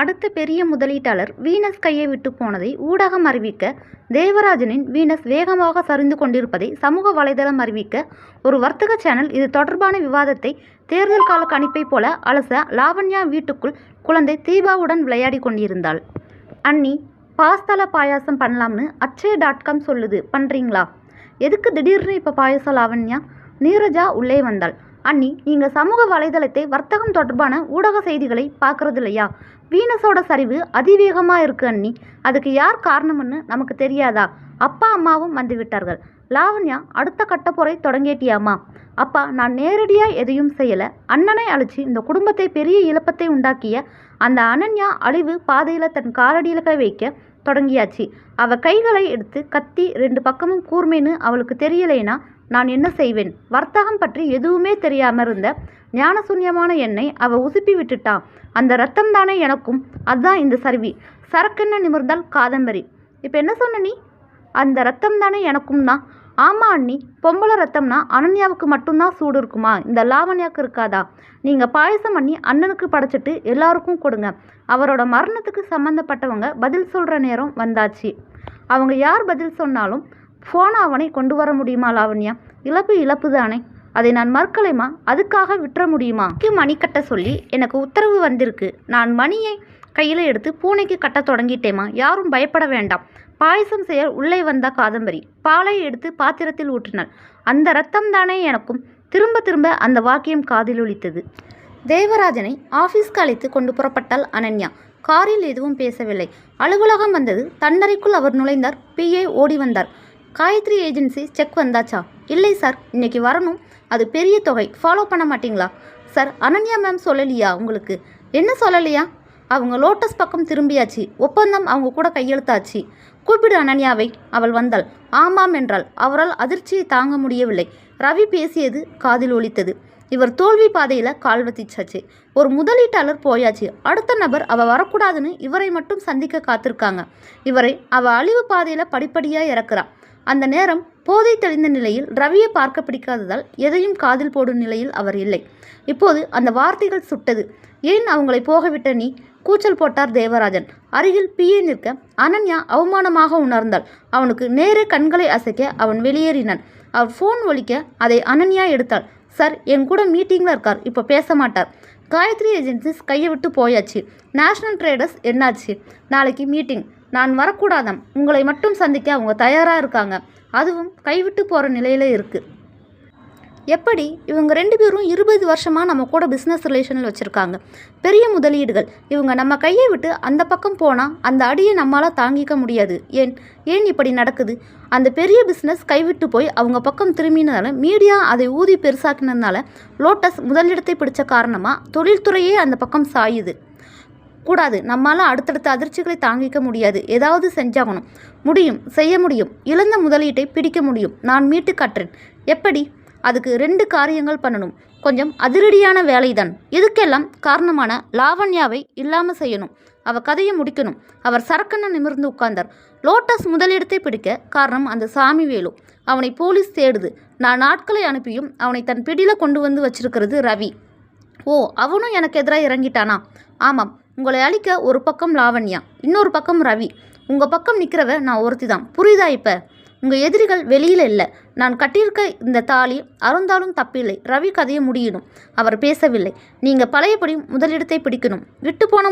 அடுத்த பெரிய முதலீட்டாளர் வீனஸ் கையை விட்டு போனதை ஊடகம் அறிவிக்க தேவராஜனின் வீனஸ் வேகமாக சரிந்து கொண்டிருப்பதை சமூக வலைதளம் அறிவிக்க ஒரு வர்த்தக சேனல் இது தொடர்பான விவாதத்தை தேர்தல் கால கணிப்பை போல அலச லாவண்யா வீட்டுக்குள் குழந்தை தீபாவுடன் விளையாடி கொண்டிருந்தாள். அண்ணி பாஸ்தால பாயாசம் பண்ணலாம்னு அச்சய டாட் காம் சொல்லுது பண்ணுறீங்களா எதுக்கு திடீர்னு இப்போ பாயாசம் லாவண்யா? நீரஜா உள்ளே வந்தாள். அண்ணி நீங்கள் சமூக வலைதளத்தை வர்த்தகம் தொடர்பான ஊடக செய்திகளை பார்க்கறது இல்லையா வீனஸோட சரிவு அதிவேகமாக இருக்குது அண்ணி. அதுக்கு யார் காரணம்னு நமக்கு தெரியாதா? அப்பா அம்மாவும் வந்து விட்டார்கள். லாவண்யா அடுத்த கட்டப்போரை தொடங்கேட்டியாமா? அப்பா நான் நேரடியாக எதையும் செய்யலை. அண்ணனை அழைச்சி இந்த குடும்பத்தை பெரிய இழப்பத்தை உண்டாக்கிய அந்த அனன்யா அழிவு பாதையில் தன் காலடியில் வைக்க தொடங்கியாச்சு. அவள் கைகளை எடுத்து கத்தி ரெண்டு பக்கமும் கூர்மைன்னு அவளுக்கு தெரியலைனா நான் என்ன செய்வேன்? வர்த்தகம் பற்றி எதுவுமே தெரியாம இருந்த ஞானசூன்யமான என்னை அவ உசுப்பி விட்டுட்டான் அந்த ரத்தம் தானே எனக்கும். அதுதான் இந்த சரிவி. சரக்கென்ன நிமிர்ந்தால் காதம்பரி. இப்போ என்ன சொன்ன நீ? அந்த ரத்தம் தானே எனக்கும் தான் ஆமா அண்ணி பொம்பளை ரத்தம்னா அனன்யாவுக்கு மட்டும்தான் சூடு இருக்குமா? இந்த லாவண்யாவுக்கு இருக்காதா? நீங்கள் பாயசம் பண்ணி அண்ணனுக்கு படைச்சிட்டு எல்லாருக்கும் கொடுங்க. அவரோட மரணத்துக்கு சம்மந்தப்பட்டவங்க பதில் சொல்கிற நேரம் வந்தாச்சு. அவங்க யார் பதில் சொன்னாலும் ஃபோனை அவனை கொண்டு வர முடியுமா லாவண்யா? இழப்பு இழப்பு தானே அதை நான் மறுக்கலைமா? அதுக்காக விட்டுற முடியுமா? மணி கட்ட சொல்லி எனக்கு உத்தரவு வந்திருக்கு. நான் மணியை கையில் எடுத்து பூனைக்கு கட்ட தொடங்கிட்டேமா யாரும் பயப்பட வேண்டாம். பாயசம் செய்ய உள்ளே வந்த காதம்பரி பாலை எடுத்து பாத்திரத்தில் ஊற்றினாள். அந்த ரத்தம் தானே எனக்கும். திரும்ப திரும்ப அந்த வாக்கியம் காதில் ஒலித்தது. தேவராஜனை ஆஃபீஸ்க்கு அழைத்து கொண்டு புறப்பட்டாள் அனன்யா. காரில் எதுவும் பேசவில்லை. அலுவலகம் வந்தது தன்னறைக்குள் அவர் நுழைந்தார். பிஏ ஓடி வந்தார். காயத்ரி ஏஜென்சி செக் வந்தாச்சா? இல்லை சார். இன்னைக்கு வரணும். அது பெரிய தொகை. ஃபாலோ பண்ண மாட்டீங்களா? சார் அனன்யா மேம் சொல்லலையா உங்களுக்கு? என்ன சொல்லலையா? அவங்க லோட்டஸ் பக்கம் திரும்பியாச்சு. ஒப்பந்தம் அவங்க கூட கையெழுத்தாச்சு. கூப்பிடு அனன்யாவை. அவள் வந்தாள். ஆமாம் என்றாள். அவரால் அதிர்ச்சியை தாங்க முடியவில்லை. ரவி பேசியது காதில் ஒலித்தது. இவர் தோல்வி பாதையில் கால் வத்திச்சாச்சு. ஒரு முதலீட்டாளர் போயாச்சு. அடுத்த நபர் அவள் வரக்கூடாதுன்னு இவரை மட்டும் சந்திக்க காத்திருக்காங்க. இவரை அவள் அழிவு பாதையில் படிப்படியாக இறக்குறான் அந்த நேரம் போதை தெளிந்த நிலையில் ரவியை பார்க்க பிடிக்காததால் எதையும் காதில் போடும் நிலையில் அவர் இல்லை. இப்போது அந்த வார்த்தைகள் சுட்டது. ஏன் அவங்களை போகவிட்ட நீ? கூச்சல் போட்டார் தேவராஜன். அருகில் பிஏ நிற்க அனன்யா அவமானமாக உணர்ந்தாள். அவனுக்கு நேரே கண்களை அசைக்க அவன் வெளியேறினான். அவர் ஃபோன் ஒலிக்க அதை அனன்யா எடுத்தாள். சார் என் கூட மீட்டிங்கில் இருக்கார். இப்போ பேச மாட்டார். காயத்ரி ஏஜென்சிஸ் கையை விட்டு போயாச்சு. நேஷ்னல் ட்ரேடர்ஸ் என்னாச்சு? நாளைக்கு மீட்டிங் நான் வரக்கூடாதாம். உங்களை மட்டும் சந்திக்க அவங்க தயாராக இருக்காங்க. அதுவும் கைவிட்டு போகிற நிலையில் இருக்குது எப்படி? இவங்க ரெண்டு பேரும் இருபது வருஷமாக நம்ம கூட பிஸ்னஸ் ரிலேஷனில் வச்சுருக்காங்க. பெரிய முதலீடுகள். இவங்க நம்ம கையை விட்டு அந்த பக்கம் போனால் அந்த அடியை நம்மளால் தாங்கிக்க முடியாது. ஏன்? ஏன் இப்படி நடக்குது? அந்த பெரிய பிஸ்னஸ் கைவிட்டு போய் அவங்க பக்கம் திரும்பினதால மீடியா அதை ஊதி பெருசாக்கினதுனால லோட்டஸ் முதலிடத்தை பிடிச்ச காரணமாக தொழில்துறையே அந்த பக்கம் சாயுது. கூடாது. நம்மால் அடுத்தடுத்த அதிர்ச்சிகளை தாங்கிக்க முடியாது. ஏதாவது செஞ்சாகணும். முடியும். செய்ய முடியும். இழந்த முதலீட்டை பிடிக்க முடியும். நான் மீட்டு கற்றேன். எப்படி? அதுக்கு ரெண்டு காரியங்கள் பண்ணணும். கொஞ்சம் அதிரடியான வேலைதான். இதுக்கெல்லாம் காரணமான லாவண்யாவை இல்லாமல் செய்யணும். அவ கதையை முடிக்கணும். அவர் சரக்குன்னு நிமிர்ந்து உட்கார்ந்தார். லோட்டஸ் முதலிடத்தை பிடிக்க காரணம் அந்த சாமி வேலு. அவனை போலீஸ் தேடுது. நான் நாட்களை அனுப்பியும் அவனை தன் பிடியில் கொண்டு வந்து வச்சிருக்கிறது ரவி. ஓ அவனும் எனக்கு எதிராக இறங்கிட்டானா? ஆமாம். உங்களை அழிக்க ஒரு பக்கம் லாவண்யா இன்னொரு பக்கம் ரவி. உங்கள் பக்கம் நிற்கிறவ நான் ஒருத்தி தான் புரியுதா இப்போ? உங்கள் எதிரிகள் வெளியில் இல்லை. நான் கட்டியிருக்க இந்த தாலி அருந்தாலும் தப்பில்லை. ரவி கதையை முடியணும். அவர் பேசவில்லை. நீங்கள் பழையபடி முதலிடத்தை பிடிக்கணும். விட்டு போன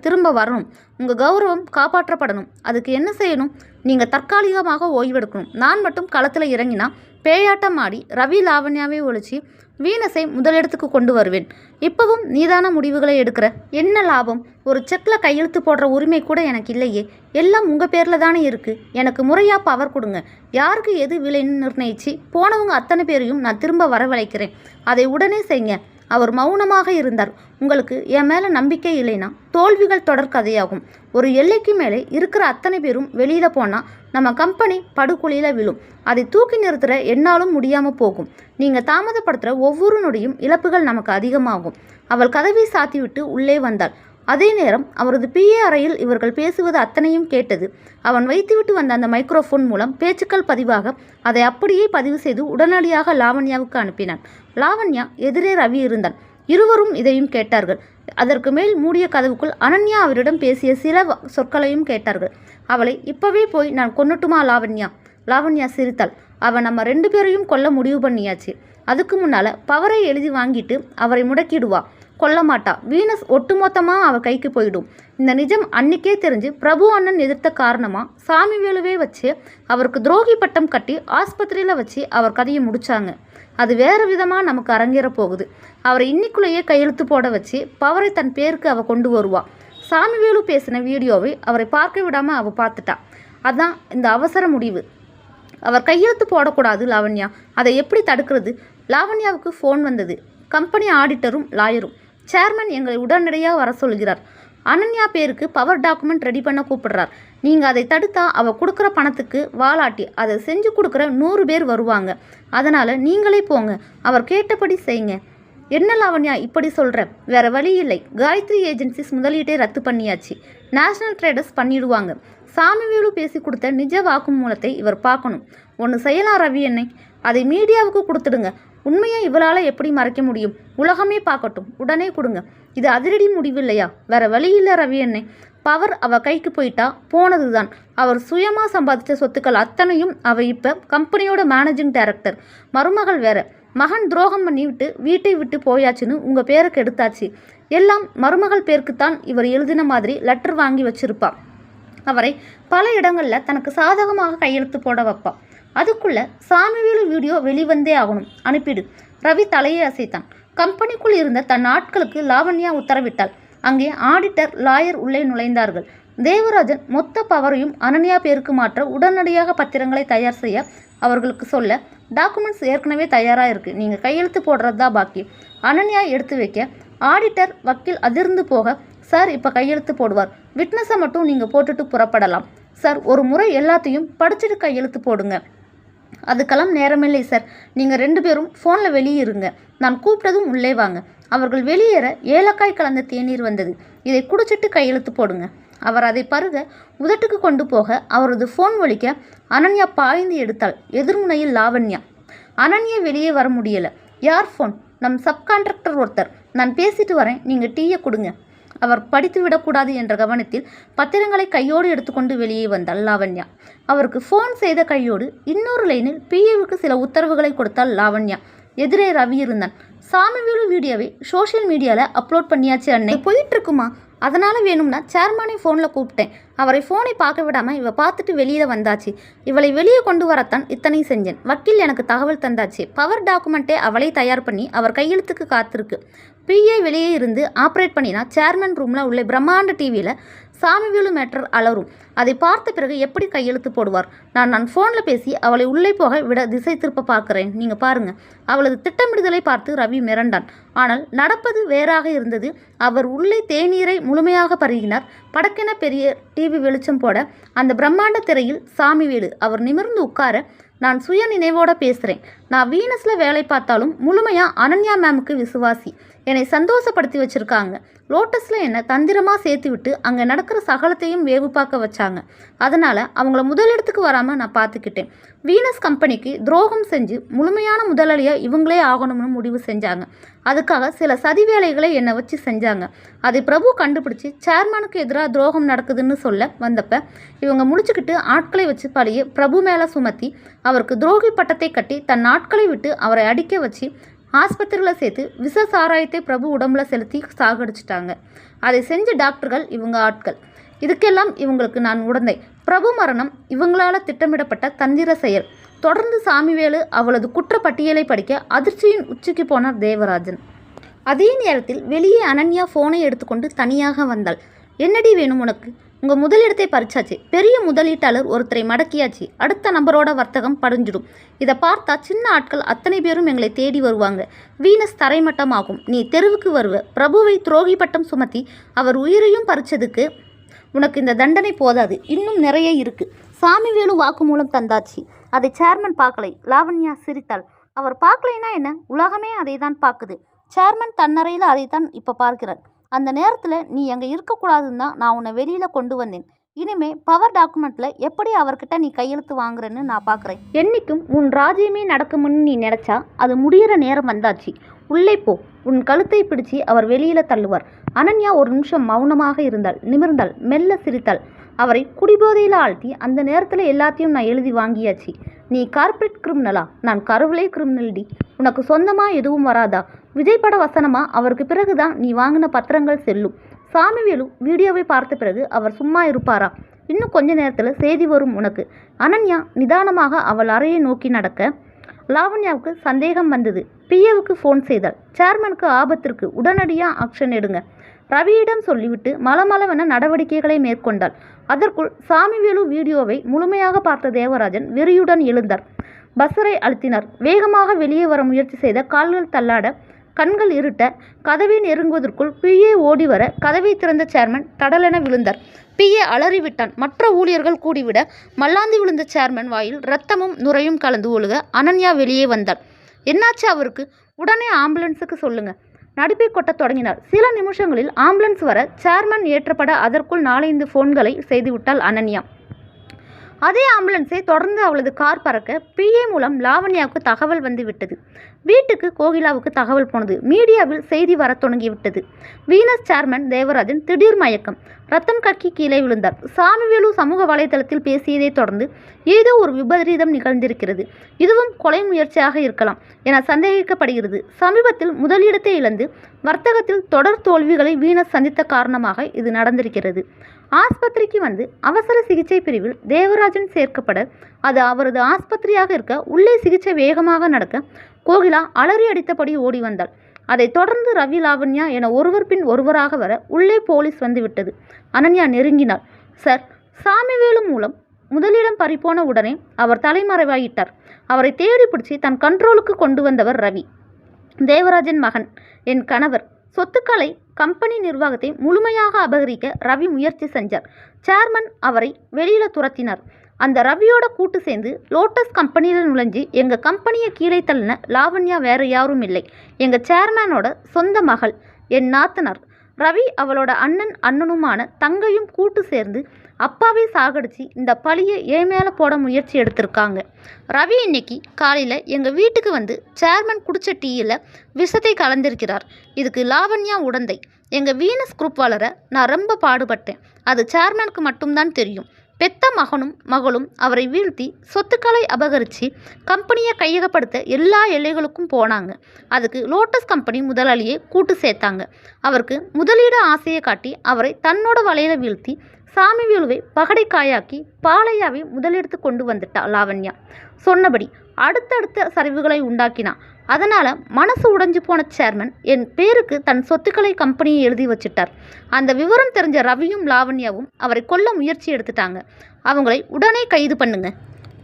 திரும்ப வரணும். உங்கள் கௌரவம் காப்பாற்றப்படணும். அதுக்கு என்ன செய்யணும்? நீங்கள் தற்காலிகமாக ஓய்வெடுக்கணும். நான் மட்டும் களத்தில் இறங்கினா பேயாட்டம் ஆடி ரவி லாவண்யாவை ஒழிச்சு வீனஸை முதலிடத்துக்கு கொண்டு வருவேன். இப்பவும் நீதான முடிவுகளை எடுக்கிற? என்ன லாபம்? ஒரு செக்கில் கையெழுத்து போடுற உரிமை கூட எனக்கு இல்லையே. எல்லாம் உங்கள் பேரில் தானே இருக்குது எனக்கு முறையாக பவர் கொடுங்க. யாருக்கு எது விலைன்னு நிர்ணயிச்சு போனவங்க அத்தனை பேரையும் நான் திரும்ப வரவழைக்கிறேன். அதை உடனே செய்யுங்க அவர் மௌனமாக இருந்தார். உங்களுக்கு என் மேலே நம்பிக்கை இல்லைனா தோல்விகள் தொடர் கதையாகும். ஒரு எல்லைக்கு மேலே இருக்கிற அத்தனை பேரும் வெளியில் போனால் நம்ம கம்பெனி படுகொலியில் விழும். அதை தூக்கி நிறுத்துற என்னாலும் முடியாமல் போகும். நீங்கள் தாமதப்படுத்துகிற ஒவ்வொரு நொடியும் இழப்புகள் நமக்கு அதிகமாகும். அவள் கதவை சாத்திவிட்டு உள்ளே வந்தாள். அதே நேரம் அவரது பிஏ அறையில் இவர்கள் பேசுவது அத்தனையும் கேட்டது. அவன் வைத்துவிட்டு வந்த அந்த மைக்ரோஃபோன் மூலம் பேச்சுக்கள் பதிவாக அதை அப்படியே பதிவு செய்து உடனடியாக லாவண்யாவுக்கு அனுப்பினான். லாவண்யா எதிரே ரவி இருந்தான். இருவரும் இதையும் கேட்டார்கள். அதற்கு மேல் மூடிய கதவுக்குள் அனன்யா அவரிடம் பேசிய சில சொற்களையும் கேட்டார்கள். அவளை இப்பவே போய் நான் கொன்னுட்டுமா லாவண்யா? லாவண்யா சிரித்தாள். அவன் நம்ம ரெண்டு பேரையும் கொல்ல முடிவு பண்ணியாச்சு. அதுக்கு முன்னால் பவரை எழுதி வாங்கிட்டு அவரை முடக்கிடுவா. கொல்ல மாட்டா வீனஸ் ஒட்டுமொத்தமாக அவ கைக்கு போயிடும். இந்த நிஜம் அன்னைக்கே தெரிஞ்சு பிரபு அண்ணன் எதிர்த்த காரணமாக சாமி வேலுவே வச்சு அவருக்கு துரோகி பட்டம் கட்டி ஆஸ்பத்திரியில் வச்சு அவர் கதையை முடித்தாங்க அது வேறு விதமாக நமக்கு அரங்கேற போகுது. அவரை இன்னிக்குள்ளேயே கையெழுத்து போட வச்சு பவரை தன் பேருக்கு அவ கொண்டு வருவா. சாமிவேலு பேசின வீடியோவை அவரை பார்க்க விடாமல் அவ பார்த்துட்டா. அதான் இந்த அவசர முடிவு. அவர் கையெழுத்து போடக்கூடாது லாவண்யா. அதை எப்படி தடுக்கிறது? லாவண்யாவுக்கு ஃபோன் வந்தது. கம்பெனி ஆடிட்டரும் லாயரும் சேர்மன் எங்களை உடனடியாக வர சொல்கிறார். அனன்யா பேருக்கு பவர் டாக்குமெண்ட் ரெடி பண்ண கூப்பிடுறார். நீங்கள் அதை தடுத்தா அவள் கொடுக்குற பணத்துக்கு வாலாட்டி அதை செஞ்சு கொடுக்குற நூறு பேர் வருவாங்க. அதனால் நீங்களே போங்க அவர் கேட்டபடி செய்யுங்க என்ன லாவண்யா இப்படி சொல்கிற வேற வழி இல்லை. காயத்ரி ஏஜென்சிஸ் முதலீட்டை ரத்து பண்ணியாச்சு. நேஷனல் ட்ரேடர்ஸ் பண்ணிடுவாங்க. சாமிவேலு பேசி கொடுத்த நிஜ வாக்குமூலத்தை இவர் பார்க்கணும். ஒன்று செய்யலாம் ரவி என்னை. அதை மீடியாவுக்கு கொடுத்துடுங்க. உண்மையை இவளால் எப்படி மறைக்க முடியும்? உலகமே பார்க்கட்டும். உடனே கொடுங்க. இது அதிரடி முடிவில்லையா? வேற வழி இல்லை ரவி என்னை. பவர் அவ கைக்கு போயிட்டா போனதுதான். அவர் சுயமாக சம்பாதிச்ச சொத்துக்கள் அத்தனையும் அவ இப்போ கம்பெனியோட மேனேஜிங் டைரக்டர் மருமகள் வேற. மகன் துரோகம் பண்ணிவிட்டு வீட்டை விட்டு போயாச்சுன்னு உங்கள் பேருக்கு எடுத்தாச்சு எல்லாம் மருமகள் பேருக்குத்தான் இவர் எழுதின மாதிரி லெட்டர் வாங்கி வச்சிருப்பா. அவரை பல இடங்களில் தனக்கு சாதகமாக கையெழுத்து போட வைப்பாள் அதுக்குள்ளே சாமிவேலு வீடியோ வெளிவந்தே ஆகணும். அனுப்பிடு. ரவி தலையை அசைத்தான். கம்பெனிக்குள் இருந்த தன் ஆட்களுக்கு லாவண்யா உத்தரவிட்டாள். அங்கே ஆடிட்டர் லாயர் உள்ளே நுழைந்தார்கள். தேவராஜன் மொத்த பவரையும் அனன்யா பேருக்கு மாற்ற உடனடியாக பத்திரங்களை தயார் செய்ய அவர்களுக்கு சொல்ல டாக்குமெண்ட்ஸ் ஏற்கனவே தயாராக இருக்குது நீங்கள் கையெழுத்து போடுறது தான் பாக்கி அனன்யா எடுத்து வைக்க ஆடிட்டர் வக்கீல் அதிர்ந்து போக சார் இப்போ கையெழுத்து போடுவார். விட்னஸை மட்டும் நீங்கள் போட்டுட்டு புறப்படலாம். சார் ஒரு முறை எல்லாத்தையும் படிச்சுட்டு கையெழுத்து போடுங்க. அதுக்கெல்லாம் நேரமில்லை சார் நீங்கள் ரெண்டு பேரும் ஃபோனில் வெளியே இருங்க. நான் கூப்பிட்டதும் உள்ளே வாங்க. அவர்கள் வெளியேற ஏலக்காய் கலந்த தேநீர் வந்தது. இதை குடிச்சிட்டு கையெழுத்து போடுங்க. அவர் அதை பருக உதட்டுக்கு கொண்டு போக அவரது ஃபோன் ஒழிக்க அனன்யா பாய்ந்து எடுத்தாள். எதிர்முனையில் லாவண்யா. அனன்யா வெளியே வர முடியலை. யார் ஃபோன் நம் சப்கான்ட்ராக்டர் ஒருத்தர். நான் பேசிட்டு வரேன். நீங்கள் டீயை கொடுங்க. அவர் படித்து விடக்கூடாது என்ற கவனத்தில் பத்திரங்களை கையோடு எடுத்துக்கொண்டு வெளியே வந்தாள் லாவண்யா. அவருக்கு ஃபோன் செய்த கையோடு இன்னொரு லைனில் பிஏவுக்கு சில உத்தரவுகளை கொடுத்தாள் லாவண்யா. எதிரே ரவி இருந்தான். சாமிவேலு வீடியோவை சோஷியல் மீடியாவில் அப்லோட் பண்ணியாச்சு அன்னை. போயிட்டு இருக்குமா அதனால் வேணும்னா சேர்மானை ஃபோனில் கூப்பிட்டேன். அவரை ஃபோனை பார்க்க விடாமல் இவ பார்த்துட்டு வெளியில் வந்தாச்சு. இவளை வெளியே கொண்டு வரத்தான் இத்தனை செஞ்சேன். வக்கீல் எனக்கு தகவல் தந்தாச்சு. பவர் டாக்குமெண்ட்டே அவளை தயார் பண்ணி அவர் கையெழுத்துக்கு காத்திருக்கு. பிஏ வெளியே இருந்து ஆப்ரேட் பண்ணினா சேர்மன் ரூமில் உள்ள பிரம்மாண்ட டிவியில் சாமிவேலு மேட்டர் அலரும். அதை பார்த்த பிறகு எப்படி கையெழுத்து போடுவார்? நான் நான் ஃபோனில் பேசி அவளை உள்ளே போக விட திசை திருப்ப பார்க்குறேன். நீங்கள் பாருங்கள் அவளது திட்டமிடுதலை பார்த்து ரவி மிரண்டான். ஆனால் நடப்பது வேறாக இருந்தது. அவர் உள்ளே தேநீரை முழுமையாக பருகினார். படக்கென பெரிய டிவி வெளிச்சம் போட அந்த பிரம்மாண்ட திரையில் சாமிவேலு அவர் நிமிர்ந்து உட்கார நான் சுய நினைவோட பேசுகிறேன் நான் வீனஸில் வேலை பார்த்தாலும் முழுமையாக அனன்யா மேமுக்கு விசுவாசி. என்னை சந்தோஷப்படுத்தி வச்சுருக்காங்க. லோட்டஸில் என்னை தந்திரமாக சேர்த்து விட்டு அங்கே நடக்கிற சகலத்தையும் வேவு பார்க்க வச்சாங்க. அதனால் அவங்கள முதலிடத்துக்கு வராமல் நான் பார்த்துக்கிட்டேன். வீனஸ் கம்பெனிக்கு துரோகம் செஞ்சு முழுமையான முதலாளியாக இவங்களே ஆகணும்னு முடிவு செஞ்சாங்க. அதுக்காக சில சதி வேலைகளை என்னை வச்சு செஞ்சாங்க. அதை பிரபு கண்டுபிடிச்சி சேர்மனுக்கு எதிராக துரோகம் நடக்குதுன்னு சொல்ல வந்தப்ப இவங்க முடிச்சுக்கிட்டு ஆட்களை வச்சு பழிய பிரபு மேலே சுமத்தி அவருக்கு துரோகி பட்டத்தை கட்டி தன் ஆட்களை விட்டு அவரை அடிக்க வச்சு ஆஸ்பத்திரியில் சேர்த்து விஷ சாராயத்தை பிரபு உடம்புல செலுத்தி சாகடிச்சிட்டாங்க. அதை செஞ்ச டாக்டர்கள் இவங்க ஆட்கள். இதுக்கெல்லாம் இவங்களுக்கு நான் உடந்தை. பிரபு மரணம் இவங்களால் திட்டமிடப்பட்ட தந்திர செயல். தொடர்ந்து சாமிவேலு அவளது குற்றப்பட்டியலை படிக்க அதிர்ச்சியின் உச்சிக்கு போனார் தேவராஜன். அதே நேரத்தில் வெளியே அனன்யா ஃபோனை எடுத்துக்கொண்டு தனியாக வந்தாள். என்னடி வேணும் உனக்கு? உங்கள் முதலிடத்தை பறிச்சாச்சு. பெரிய முதலீட்டாளர் ஒருத்தரை மடக்கியாச்சு. அடுத்த நம்பரோட வர்த்தகம் படைஞ்சிடும். இதை பார்த்தா சின்ன ஆட்கள் அத்தனை பேரும் எங்களை தேடி வருவாங்க. வீனஸ் தரைமட்டமாகும். நீ தெருவுக்கு வருவ. பிரபுவை துரோகி பட்டம் சுமத்தி அவர் உயிரையும் பறிச்சதுக்கு உனக்கு இந்த தண்டனை போதாது. இன்னும் நிறைய இருக்கு. சாமிவேலு வாக்குமூலம் தந்தாச்சு. அதை சேர்மன் பார்க்கலை. லாவண்யா சிரித்தாள். அவர் பார்க்கலைன்னா என்ன? உலகமே அதை தான் பார்க்குது. சேர்மன் தன்னறையில் அதை தான் இப்போ பார்க்கிறார். அந்த நேரத்தில் நீ அங்கே இருக்கக்கூடாதுன்னு தான் நான் உன்னை வெளியில் கொண்டு வந்தேன். இனிமே பவர் டாக்குமெண்ட்ல எப்படி அவர்கிட்ட நீ கையெழுத்து வாங்குறேன்னு நான் பார்க்குறேன் என்னைக்கும் உன் ராஜ்யமே நடக்கும்னு நீ நினச்சா அது முடியிற நேரம் வந்தாச்சு. உள்ளே போ. உன் கழுத்தை பிடிச்சி அவர் வெளியில் தள்ளுவார். அனன்யா ஒரு நிமிஷம் மௌனமாக இருந்தாள். நிமிர்ந்தாள். மெல்ல சிரித்தாள். அவரை குடிபோதையில் ஆழ்த்தி அந்த நேரத்தில் எல்லாத்தையும் நான் எழுதி வாங்கியாச்சு. நீ கார்ப்பரேட் கிரிமினலா நான் கருவிலே கிரிமினல்டி உனக்கு சொந்தமாக எதுவும் வராதா? விஜய் பட வசனமா? அவருக்கு பிறகுதான் நீ வாங்கின பத்திரங்கள் செல்லும். சாமிவேலு வீடியோவை பார்த்த பிறகு அவர் சும்மா இருப்பாரா? இன்னும் கொஞ்ச நேரத்தில் செய்தி வரும் உனக்கு. அனன்யா நிதானமாக அவள் அறையை நோக்கி நடக்க லாவண்யாவுக்கு சந்தேகம் வந்தது. பிஏவுக்கு ஃபோன் செய்தாள். சேர்மனுக்கு ஆபத்திற்கு உடனடியாக ஆக்ஷன் எடுங்க. ரவியிடம் சொல்லிவிட்டு மலமளவென நடவடிக்கைகளை மேற்கொண்டாள். அதற்குள் சாமிவேலு வீடியோவை முழுமையாக பார்த்த தேவராஜன் வெறியுடன் எழுந்தார். பஸ்ஸரை அழுத்தினார். வேகமாக வெளியே வர முயற்சி செய்த கால்கள் தள்ளாட கண்கள் இருட்ட கதவை நெருங்குவதற்குள் பிஏ ஓடி வர கதவை திறந்த சேர்மன் தடலென விழுந்தார். பிஏ அலறிவிட்டான். மற்ற ஊழியர்கள் கூடிவிட மல்லாந்தி விழுந்த சேர்மன் வாயில் ரத்தமும் நுரையும் கலந்து ஒழுக அனன்யா வெளியே வந்தாள். என்னாச்சு அவருக்கு? உடனே ஆம்புலன்ஸுக்கு சொல்லுங்க. நடிப்பை கொட்டத் தொடங்கினார். சில நிமிஷங்களில் ஆம்புலன்ஸ் வர சேர்மன் ஏற்றப்பட அதற்குள் நாலைந்து ஃபோன்களை செய்துவிட்டாள் அனன்யா. அதே ஆம்புலன்ஸை தொடர்ந்து அவளது கார் பறக்க பிஏ மூலம் லாவண்யாவுக்கு தகவல் வந்து விட்டது வீட்டுக்கு கோகிலாவுக்கு தகவல் போனது. மீடியாவில் செய்தி வரத் தொடங்கிவிட்டது. வீனஸ் சேர்மன் தேவராஜன் திடீர் மயக்கம். ரத்தம் கக்கி கீழே விழுந்தார். சாமிவேலு சமூக வலைதளத்தில் பேசியதை தொடர்ந்து ஏதோ ஒரு விபரீதம் நிகழ்ந்திருக்கிறது. இதுவும் கொலை முயற்சியாக இருக்கலாம் என சந்தேகிக்கப்படுகிறது. சமீபத்தில் முதலிடத்தை இழந்து வர்த்தகத்தில் தொடர் தோல்விகளை வீனஸ் சந்தித்த காரணமாக இது நடந்திருக்கிறது. ஆஸ்பத்திரிக்கு வந்து அவசர சிகிச்சை பிரிவில் தேவராஜன் சேர்க்கப்பட அது அவரது ஆஸ்பத்திரியாக இருக்க உள்ளே சிகிச்சை வேகமாக நடக்க கோகிலா அலறி அடித்தபடி ஓடி வந்தாள். அதைத் தொடர்ந்து ரவி லாவண்யா என ஒருவர் பின் ஒருவராக வர உள்ளே போலீஸ் வந்துவிட்டது அனன்யா நெருங்கினாள். சார் சாமிவேலு மூலம் முதலிடம் பறிப்போன உடனே அவர் தலைமறைவாயிட்டார். அவரை தேடி பிடிச்சி தன் கண்ட்ரோலுக்கு கொண்டு வந்தவர் ரவி. தேவராஜன் மகன் என் கணவர். சொத்துக்களை கம்பெனி நிர்வாகத்தை முழுமையாக அபகரிக்க ரவி முயற்சி செஞ்சார். சேர்மன் அவரை வெளியில துரத்தினார். அந்த ரவியோட கூட்டு சேர்ந்து லோட்டஸ் கம்பெனியில் நுழைஞ்சு எங்கள் கம்பெனியை கீழே தள்ளின லாவண்யா வேறு யாரும் இல்லை. எங்கள் சேர்மேனோட சொந்த மகள் என் நாத்தனார். ரவி அவளோட அண்ணன் அண்ணனுமான தங்கையும் கூட்டு சேர்ந்து அப்பாவை சாகடிச்சு இந்த பழியை ஏன் மேலே போட முயற்சி எடுத்திருக்காங்க. ரவி இன்னைக்கு காலையில் எங்கள் வீட்டுக்கு வந்து சேர்மன் குடித்த டீயில் விஷத்தை கலந்திருக்கிறார். இதுக்கு லாவண்யா உடந்தை. எங்கள் வீனஸ் குரூப் வளர நான் ரொம்ப பாடுபட்டேன். அது சேர்மனுக்கு மட்டும்தான் தெரியும். பெத்த மகனும் மகளும் அவரை வீழ்த்தி சொத்துக்களை அபகரித்து கம்பெனியை கையகப்படுத்த எல்லா எல்லைகளுக்கும் போனாங்க. அதுக்கு லோட்டஸ் கம்பெனி முதலாளியை கூட்டு சேர்த்தாங்க. அவருக்கு முதலீடு ஆசையை காட்டி அவரை தன்னோட வலையில் வீழ்த்தி சாமி விழுவை பகடை காயாக்கி பாலையாவை முதலெடுத்து கொண்டு வந்துட்டா லாவண்யா. சொன்னபடி அடுத்தடுத்த சரிவுகளை உண்டாக்கினான் அதனால் மனசு உடைஞ்சு போன சேர்மன் என் பேருக்கு தன் சொத்துக்களை கம்பெனியை எழுதி வச்சிட்டார். அந்த விவரம் தெரிஞ்ச ரவியும் லாவண்யாவும் அவரை கொல்ல முயற்சி எடுத்துட்டாங்க. அவங்களை உடனே கைது பண்ணுங்க.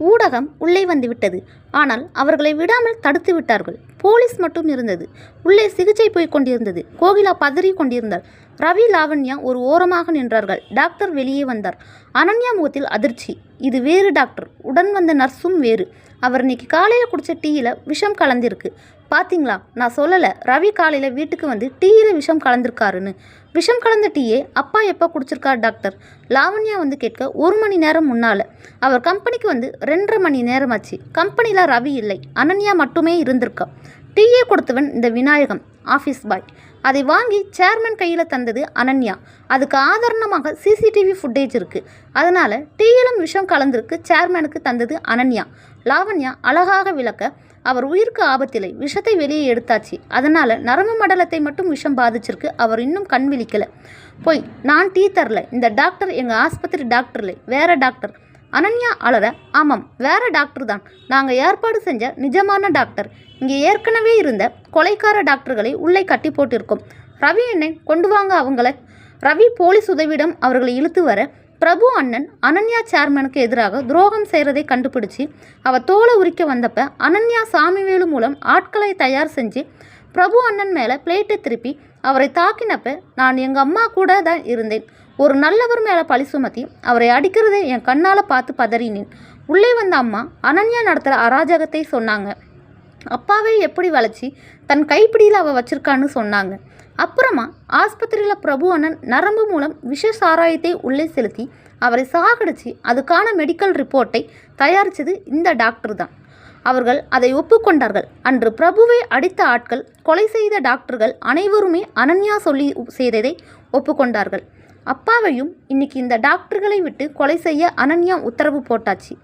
ஊடகம் உள்ளே வந்துவிட்டது ஆனால் அவர்களை விடாமல் தடுத்து விட்டார்கள். போலீஸ் மட்டும் இருந்தது. உள்ளே சிகிச்சை போய் கொண்டிருந்தது. கோகிலா பதறி கொண்டிருந்தாள். ரவி லாவண்யா ஒரு ஓரமாக நின்றார்கள். டாக்டர் வெளியே வந்தார். அனன்யா முகத்தில் அதிர்ச்சி. இது வேறு டாக்டர். உடன் வந்த நர்ஸும் வேறு. அவர் இன்னைக்கு காலையில் குடித்த டீயில் விஷம் கலந்திருக்கு. பார்த்தீங்களா நான் சொல்லலை ரவி காலையில் வீட்டுக்கு வந்து டீயில் விஷம் கலந்திருக்காருன்னு. விஷம் கலந்த டீயே அப்பா எப்போ குடிச்சிருக்கார் டாக்டர்? லாவண்யா வந்து கேட்க ஒரு மணி நேரம் முன்னால். அவர் கம்பெனிக்கு வந்து ரெண்டரை மணி நேரம் ஆச்சு. கம்பெனியில் ரவி இல்லை அனன்யா மட்டுமே இருந்திருக்கா. டீயே கொடுத்தவன் இந்த விநாயகம் ஆஃபீஸ் பாய். அதை வாங்கி சேர்மன் கையில் தந்தது அனன்யா. அதுக்கு ஆதாரணமாக சிசிடிவி ஃபுட்டேஜ் இருக்குது அதனால் டீயிலும் விஷம் கலந்திருக்கு சேர்மனுக்கு தந்தது அனன்யா. லாவண்யா அழகாக விளக்க அவர் உயிருக்கு ஆபத்தில்லை. விஷத்தை வெளியே எடுத்தாச்சு. அதனால் நரம்பு மண்டலத்தை மட்டும் விஷம் பாதிச்சிருக்கு. அவர் இன்னும் கண் விழிக்கலை. போய் நான் டீ தரல. இந்த டாக்டர் எங்கள் ஆஸ்பத்திரி டாக்டர் இல்லை. வேற டாக்டர். அனன்யா அலற ஆமாம் வேற டாக்டர் தான். நாங்கள் ஏற்பாடு செஞ்ச நிஜமான டாக்டர். இங்கே ஏற்கனவே இருந்த கொலைக்கார டாக்டர்களை உள்ளே கட்டி போட்டிருக்கோம். ரவி என்னை கொண்டு வாங்க அவங்கள. ரவி போலீஸ் உதவியிடம் அவர்களை இழுத்து வர பிரபு அண்ணன் அனன்யா சேர்மனுக்கு எதிராக துரோகம் செய்கிறதை கண்டுபிடிச்சி அவள் தோலை உரிக்க வந்தப்ப அனன்யா சாமிவேலு மூலம் ஆட்களை தயார் செஞ்சு பிரபு அண்ணன் மேலே பிளேட்டை திருப்பி அவரை தாக்கினப்ப நான் எங்கள் அம்மா கூட தான் இருந்தேன். ஒரு நல்லவர் மேலே பழி சுமத்தி அவரை அடிக்கிறதை என் கண்ணால் பார்த்து பதறினேன். உள்ளே வந்த அம்மா அனன்யா நடத்துகிற அராஜகத்தை சொன்னாங்க. அப்பாவை எப்படி வளைச்சி தன் கைப்பிடியில் அவள் வச்சிருக்கான்னு சொன்னாங்க. அப்புறமா ஆஸ்பத்திரியில் பிரபு அண்ணன் நரம்பு மூலம் விஷ சாராயத்தை உள்ளே செலுத்தி அவரை சாகடிச்சு அதுக்கான மெடிக்கல் ரிப்போர்ட்டை தயாரித்தது இந்த டாக்டர் தான். அவர்கள் அதை ஒப்புக்கொண்டார்கள். அன்று பிரபுவை அடித்த ஆட்கள் கொலை செய்த டாக்டர்கள் அனைவருமே அனன்யா சொல்லி செய்ததை ஒப்புக்கொண்டார்கள். அப்பாவையும் இன்னைக்கு இந்த டாக்டர்களை விட்டு கொலை செய்ய அனன்யா உத்தரவு போட்டாச்சு.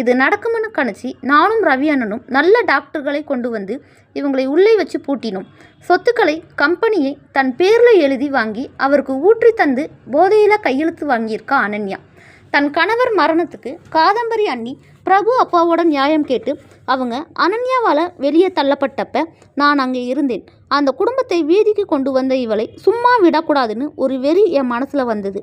இது நடக்கும்னு கணிச்சு நானும் ரவி அண்ணனும் நல்ல டாக்டர்களை கொண்டு வந்து இவங்களை உள்ளே வச்சு பூட்டினோம். சொத்துக்களை கம்பெனியை தன் பேரில் எழுதி வாங்கி அவருக்கு ஊற்றி தந்து போதையில் கையெழுத்து வாங்கியிருக்கா அனன்யா. தன் கணவர் மரணத்துக்கு காதம்பரி அண்ணி பிரபு அப்பாவோட நியாயம் கேட்டு அவங்க அனன்யாவால் வெளியே தள்ளப்பட்டப்ப நான் அங்கே இருந்தேன். அந்த குடும்பத்தை வீதிக்கு கொண்டு வந்த இவளை சும்மா விடக்கூடாதுன்னு ஒரு வெறி என் மனசில் வந்தது.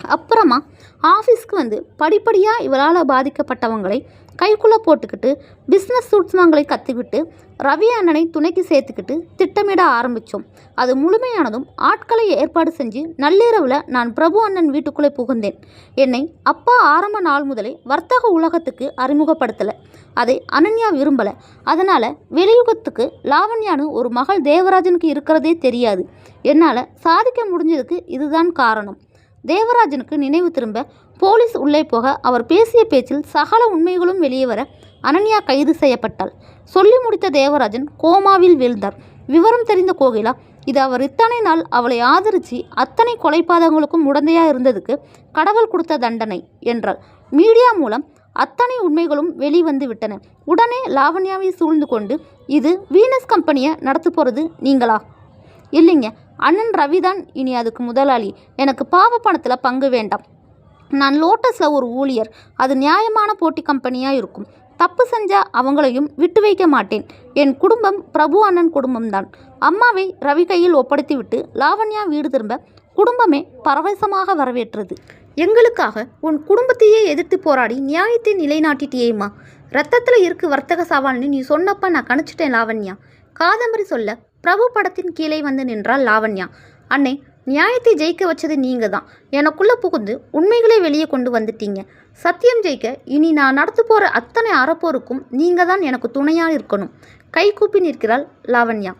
அப்புறமா ஆஃபீஸ்க்கு வந்து படிப்படியாக இவரால் பாதிக்கப்பட்டவங்களை கைக்குள்ளே போட்டுக்கிட்டு பிஸ்னஸ் சூட்சமங்களை கற்றுக்கிட்டு ரவி அண்ணனை துணைக்கு சேர்த்துக்கிட்டு திட்டமிட ஆரம்பித்தோம். அது முழுமையானதும் ஆட்களை ஏற்பாடு செஞ்சு நள்ளிரவில் நான் பிரபு அண்ணன் வீட்டுக்குள்ளே புகுந்தேன். என்னை அப்பா ஆரம்ப நாள் முதலே வர்த்தக உலகத்துக்கு அறிமுகப்படுத்தலை. அதை அனன்யா விரும்பலை. அதனால் வெளியுகத்துக்கு லாவண்யான்னு ஒரு மகள் தேவராஜனுக்கு இருக்கிறதே தெரியாது. என்னால் சாதிக்க முடிஞ்சதுக்கு இதுதான் காரணம். தேவராஜனுக்கு நினைவு திரும்ப போலீஸ் உள்ளே போக அவர் பேசிய பேச்சில் சகல உண்மைகளும் வெளியே வர அனன்யா கைது செய்யப்பட்டாள். சொல்லி முடித்த தேவராஜன் கோமாவில் வீழ்ந்தார். விவரம் தெரிந்த கோகிலா இது அவர் இத்தனை நாள் அவளை ஆதரித்து அத்தனை கொலைபாதகங்களுக்கும் உடந்தையாக இருந்ததுக்கு கடவுள் கொடுத்த தண்டனை என்றாள். மீடியா மூலம் அத்தனை உண்மைகளும் வெளிவந்து விட்டன. உடனே லாவண்யாவை சூழ்ந்து கொண்டு இது வீனஸ் கம்பெனியை நடத்து போகிறது நீங்களா? இல்லைங்க அண்ணன் ரவிதான் இனி அதுக்கு முதலாளி. எனக்கு பாவ பணத்தில் பங்கு வேண்டாம். நான் லோட்டஸில் ஒரு ஊழியர். அது நியாயமான போட்டி கம்பெனியாக இருக்கும். தப்பு செஞ்சால் அவங்களையும் விட்டு வைக்க மாட்டேன். என் குடும்பம் பிரபு அண்ணன் குடும்பம்தான். அம்மாவை ரவி கையில் ஒப்படைத்து விட்டு லாவண்யா வீடு திரும்ப குடும்பமே பரவசமாக வரவேற்றது. எங்களுக்காக உன் குடும்பத்தையே எதிர்த்து போராடி நியாயத்தை நிலைநாட்டிட்டியேம்மா. ரத்தத்தில் இருக்கு வர்த்தக சவால்னு நீ சொன்னப்ப நான் கணிச்சிட்டேன் லாவண்யா. காதம்பரி சொல்ல பிரபு படத்தின் கீழே வந்து நின்றாள் லாவண்யா. அண்ணே நியாயத்தை ஜெயிக்க வச்சது நீங்க தான் எனக்குள்ள புகுந்து உண்மைகளை வெளியே கொண்டு வந்துட்டீங்க. சத்தியம் ஜெயிக்க இனி நான் நடத்து போற அத்தனை அறப்போருக்கும் நீங்க தான் எனக்கு துணையா இருக்கணும் கை கூப்பி நிற்கிறாள் லாவண்யா.